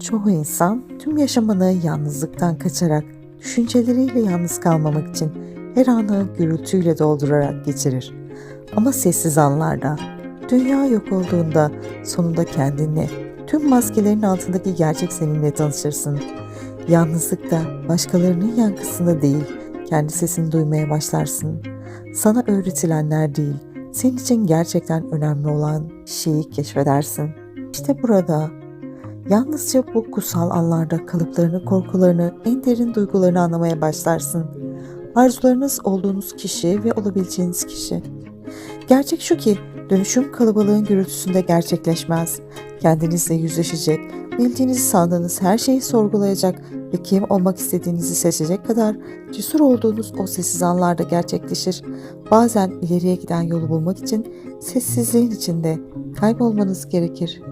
Çoğu insan tüm yaşamını yalnızlıktan kaçarak, düşünceleriyle yalnız kalmamak için her anı gürültüyle doldurarak geçirir. Ama sessiz anlarda, dünya yok olduğunda sonunda kendinle, tüm maskelerin altındaki gerçek seninle tanışırsın. Yalnızlıkta başkalarının yankısında değil, kendi sesini duymaya başlarsın. Sana öğretilenler değil, senin için gerçekten önemli olan şeyi keşfedersin. İşte burada Yalnızca bu kutsal anlarda kalıplarını, korkularını, en derin duygularını anlamaya başlarsın. Arzularınız olduğunuz kişi ve olabileceğiniz kişi. Gerçek şu ki dönüşüm kalabalığın gürültüsünde gerçekleşmez. Kendinizle yüzleşecek, bildiğinizi sandığınız her şeyi sorgulayacak ve kim olmak istediğinizi seçecek kadar cesur olduğunuz o sessiz anlarda gerçekleşir. Bazen ileriye giden yolu bulmak için sessizliğin içinde kaybolmanız gerekir.